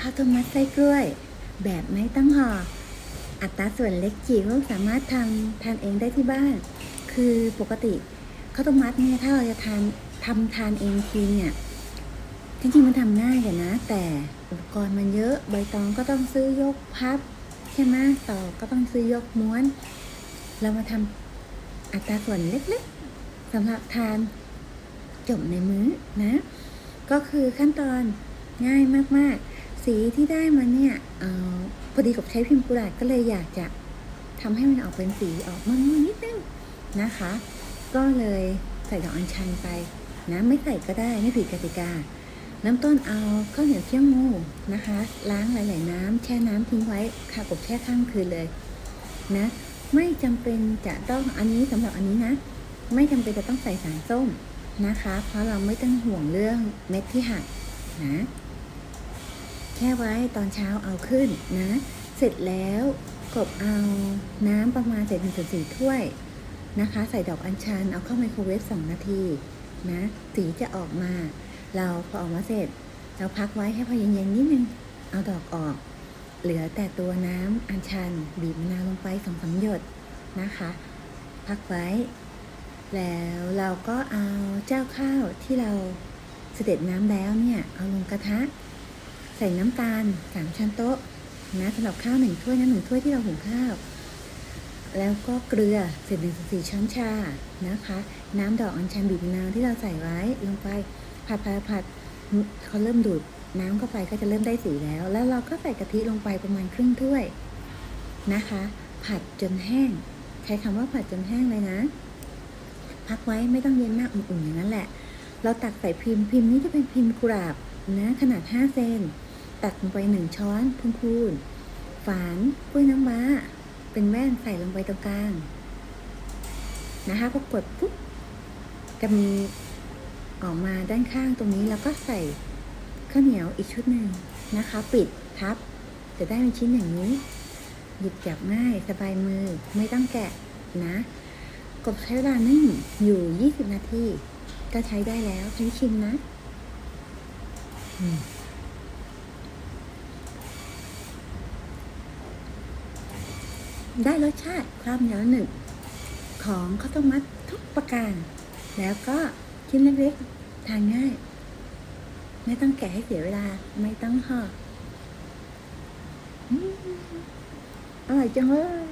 ข้าวต้มมัดไส้กล้วย แบบไม่ต้องห่อ อัตราส่วนเล็กจิ๋วสามารถทำทานเองได้ที่บ้าน คือปกติข้าวต้มมัดเนี่ยถ้าเราจะทานทำทานเองทีเนี่ยจริงๆมันทำง่ายกันนะ แต่อุปกรณ์มันเยอะใบตองก็ต้องซื้อยกพับใช่ไหมต่อก็ต้องซื้อยกม้วน เรามาทำอัตราส่วนเล็กๆสำหรับทานจบในมื้อนะ ก็คือขั้นตอนง่ายมากๆ สีที่ได้มาเนี่ยเออพอดีกับใช้พิมพ์กุหลาบก็เลยอยากจะทำให้มันออกเป็นสีออกม่วงๆนิดนึงนะคะ ก็เลยใส่ดอกอัญชันไปนะไม่ใส่ก็ได้ไม่ผิดกติกาน้ำต้นเอาข้าวเหนียวเคี่ยวงูนะคะ ล้างหลาย ๆ น้ำแช่น้ำทิ้งไว้ค่ะกบแช่ข้างคืนเลยนะไม่จำเป็นจะต้องอันนี้สำหรับอันนี้นะ ไม่จำเป็นจะต้องใส่สารส้มนะคะ เพราะเราไม่ต้องห่วงเรื่องเม็ดที่หักนะ แช่ไว้ตอนเช้าเอาขึ้นนะ เสร็จแล้วกบเอาน้ำประมาณเศษหนึ่งส่วนสี่ถ้วยนะคะ ใส่ดอกอัญชันเอาเข้าไมโครเวฟสองนาทีนะสีจะออกมา เราพอออกมาเสร็จ เราพักไว้ให้พอเย็นๆนิดนึง เอาดอกออก เหลือแต่ตัวน้ำอัญชันบีบมะนาวลงไปสองสามหยดนะคะ พักไว้ แล้วเราก็เอาเจ้าข้าวที่เราเสด็จน้ำแล้วเนี่ย เอาลงกระทะ ใส่น้ำตาลสามช้อนโต๊ะนะสำหรับข้าวหนึ่งถ้วยนะหนึ่งถ้วยที่เราหุงข้าว แล้วก็เกลือเศษหนึ่งสี่ช้อนชานะคะ น้ำดอกอัญชันบีบมะนาวที่เราใส่ไว้ลงไปผัดผัดผัดเขาเริ่มดูดน้ำเข้าไปก็จะเริ่มได้สีแล้ว แล้วเราก็ใส่กะทิลงไปประมาณครึ่งถ้วยนะคะ ผัดจนแห้ง ใช้คำว่าผัดจนแห้งเลยนะ พักไว้ไม่ต้องเย็นมากอุ่นๆอย่างนั้นแหละ เราตักใส่พิมพ์พิมพ์นี้จะเป็นพิมพ์กุหลาบนะขนาด 5 เซน ตักลงไปหนึ่งช้อนพูนๆฝานกล้วยน้ำว้า เป็นแว่นใส่ลงไปตรงกลาง นะคะพอกดปุ๊บจะมีออกมาด้านข้างตรงนี้แล้วก็ใส่ข้าวเหนียวอีกชุดหนึ่งนะคะ ปิดทับ จะได้เป็นชิ้นอย่างนี้ หยิบจับง่ายสบายมือไม่ต้องแกะนะ กบใช้เวลานึ่งอยู่ 20 นาที ก็ใช้ได้แล้วใช้ชิมนะ อืม ได้รสชาติความเหนียวหนึบของข้าวต้มมัดทุกประการ แล้วก็ชิ้นเล็กๆ ทานง่าย ไม่ต้องแกะให้เสียเวลา ไม่ต้องห่ออืมอร่อยจังเลย